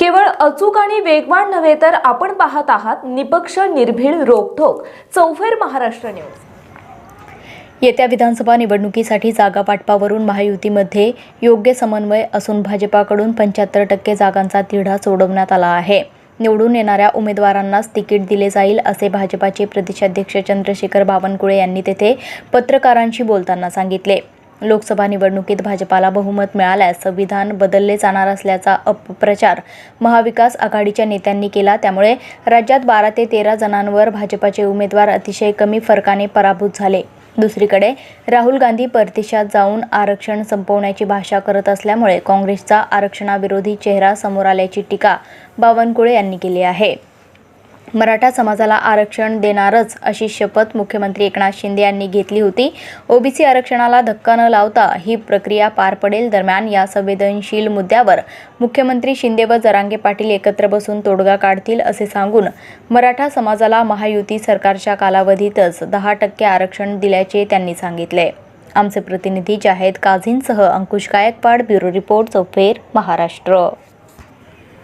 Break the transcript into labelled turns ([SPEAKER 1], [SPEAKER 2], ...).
[SPEAKER 1] केवळ अचूक आणि वेगवान नव्हे तर आपण पाहत आहात निपक्ष निर्भीड रोखोक चौफेर महाराष्ट्र न्यूज.
[SPEAKER 2] येत्या विधानसभा निवडणुकीसाठी जागा वाटपावरून महायुतीमध्ये योग्य समन्वय असून भाजपाकडून पंच्याहत्तर टक्के जागांचा तिढा सोडवण्यात आला आहे. निवडून येणाऱ्या उमेदवारांनाच तिकीट दिले जाईल असे भाजपाचे प्रदेशाध्यक्ष चंद्रशेखर बावनकुळे यांनी तेथे पत्रकारांशी बोलताना सांगितले. लोकसभा निवडणुकीत भाजपाला बहुमत मिळाल्यास संविधान बदलले जाणार असल्याचा अपप्रचार महाविकास आघाडीच्या नेत्यांनी केला. त्यामुळे राज्यात बारा ते तेरा जणांवर भाजपाचे उमेदवार अतिशय कमी फरकाने पराभूत झाले. दुसरीकडे राहुल गांधी परदेशात जाऊन आरक्षण संपवण्याची भाषा करत असल्यामुळे काँग्रेसचा आरक्षणाविरोधी चेहरा समोर आल्याची टीका बावनकुळे यांनी केली आहे. मराठा समाजाला आरक्षण देणारच अशी शपथ मुख्यमंत्री एकनाथ शिंदे यांनी घेतली होती. ओबीसी आरक्षणाला धक्का न लावता ही प्रक्रिया पार पडेल दरम्यान या संवेदनशील मुद्द्यावर मुख्यमंत्री शिंदे व जरांगे पाटील एकत्र बसून तोडगा काढतील असे सांगून मराठा समाजाला महायुती सरकारच्या कालावधीतच दहा टक्के आरक्षण दिल्याचे त्यांनी सांगितले. आमचे प्रतिनिधी जाहेद काझींसह अंकुश गायकवाड ब्युरो रिपोर्ट चौफेर महाराष्ट्र.